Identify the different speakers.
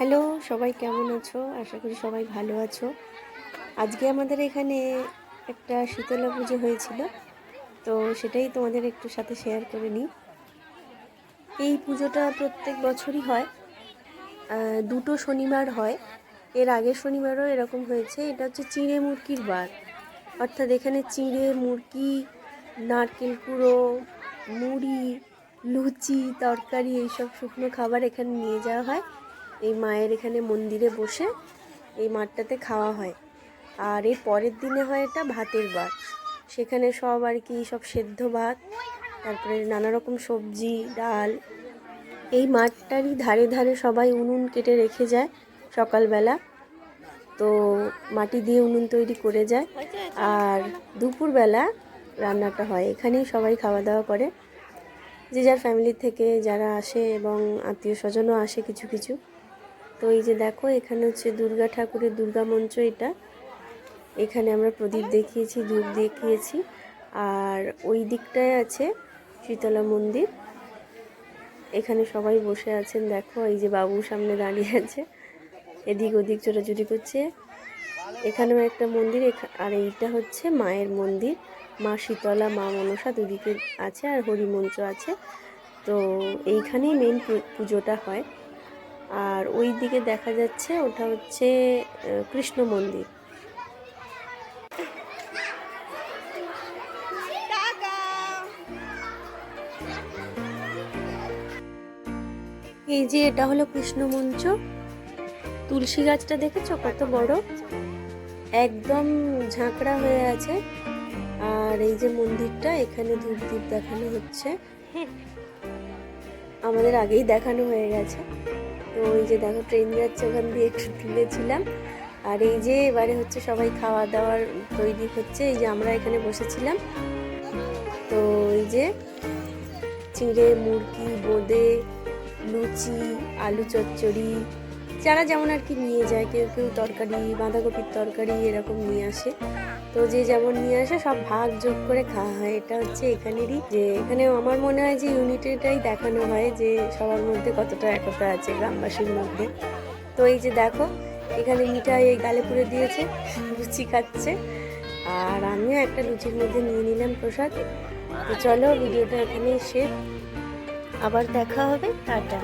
Speaker 1: Hello, সবাই কেমন আছো? আশা করি সবাই ভালো আছো। আজকে আমাদের এখানে একটা শীতলা পুজো হয়েছিল, তো সেটাই তোমাদের একটু সাথে শেয়ার করে নিই। এই পুজোটা প্রত্যেক বছরই হয় দুটো শনিবার হয়। এর আগের শনিবারও এরকম হয়েছে, এটা হচ্ছে চিঁড়ে মুরগির বার। অর্থাৎ এখানে চিঁড়ে, মুরগি, নারকেল কুড়ো, মুড়ি, লুচি, তরকারি, এইসব শুকনো খাবার এখানে নিয়ে যাওয়া হয়। এই মায়ের এখানে মন্দিরে বসে এই মাঠটাতে খাওয়া হয়। আর এর পরের দিনে হয় এটা ভাতের বার। সেখানে সব আর কি, সব সেদ্ধ ভাত, তারপরে নানা রকম সবজি, ডাল। এই মাঠটারই ধারে ধারে সবাই উনুন কেটে রেখে যায় সকালবেলা। তো মাটি দিয়ে উনুন তৈরি করে যায়। আর দুপুরবেলা রান্নাটা হয়। এখানেই সবাই খাওয়া দাওয়া করে। যে যার ফ্যামিলি থেকে যারা আসে এবং আত্মীয় স্বজনও আসে কিছু কিছু। তো এই যে দেখো, এখানে হচ্ছে দুর্গা ঠাকুরের দুর্গা মঞ্চ এটা। এখানে আমরা প্রদীপ দেখিয়েছি, ধূপ দেখিয়েছি। আর ওই দিকটায় আছে শীতলা মন্দির। এখানে সবাই বসে আছেন, দেখো, এই যে বাবু সামনে দাঁড়িয়ে আছে। এদিক ওদিক ছোটাছুটি করছে। এখানেও একটা মন্দির আর এইটা হচ্ছে মায়ের মন্দির। মা শীতলা, মা মনসা দুদিকে আছে আর হরিমঞ্চ আছে। তো এইখানেই মেন পুজোটা হয়। আর ওই দিকে দেখা যাচ্ছে ওটা হচ্ছে কৃষ্ণ মন্দির। এই যে এটা হলো কৃষ্ণ মঞ্চ। তুলসী গাছটা দেখেছ কত বড়? একদম ঝাঁকড়া হয়ে আছে। আর এই যে মন্দিরটা, এখানে ধূপ ধূপ দেখানো হচ্ছে। আমাদের আগেই দেখানো হয়ে গেছে। তো ওই যে দেখো ট্রেন যাচ্ছে ওখান দিয়ে, একটু তুলেছিলাম আর এই যে এবারে হচ্ছে সবাই খাওয়া দাওয়ার তৈরি হচ্ছে। এই যে আমরা এখানে বসেছিলাম। তো এই যে চিঁড়ে, মুরগি, বোঁদে, লুচি, আলু চচ্চড়ি যারা যেমন আর কি নিয়ে যায়, কেউ কেউ তরকারি, বাঁধাকপির তরকারি এরকম নিয়ে আসে। তো যে যেমন নিয়ে আসে, সব ভাগ যোগ করে খাওয়া হয়। এটা হচ্ছে এখানেরই যে, এখানে আমার মনে হয় যে ইউনিটিটাই দেখানো হয় যে সবার মধ্যে কতটা একতা আছে গ্রামবাসীর মধ্যে। তো এই যে দেখো, এখানে মিঠাই এই গালে পুরে দিয়েছে, লুচি খাচ্ছে। আর আমিও একটা লুচির মধ্যে নিয়ে নিলাম প্রসাদ। তো চলো, ভিডিওটা এখানেই শেষ। আবার দেখা হবে, টাটা।